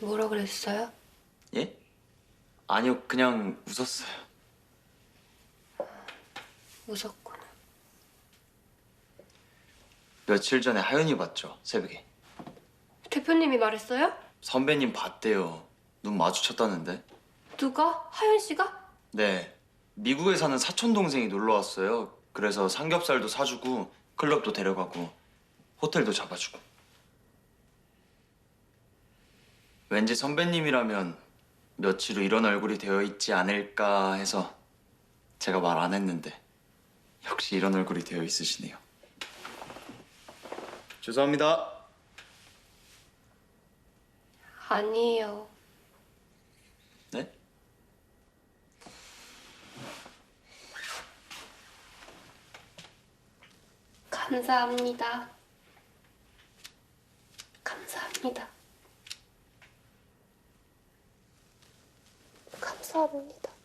뭐라 그랬어요? 예? 아니요, 그냥 웃었어요. 웃었구나. 며칠 전에 하윤이 봤죠, 새벽에. 대표님이 말했어요? 선배님 봤대요. 눈 마주쳤다는데. 누가? 하윤 씨가? 네. 미국에 사는 사촌 동생이 놀러 왔어요. 그래서 삼겹살도 사주고 클럽도 데려가고 호텔도 잡아주고. 왠지 선배님이라면 며칠 후 이런 얼굴이 되어 있지 않을까 해서 제가 말 안 했는데 역시 이런 얼굴이 되어 있으시네요. 죄송합니다. 아니에요. 네? 감사합니다. 감사합니다. 감사합니다.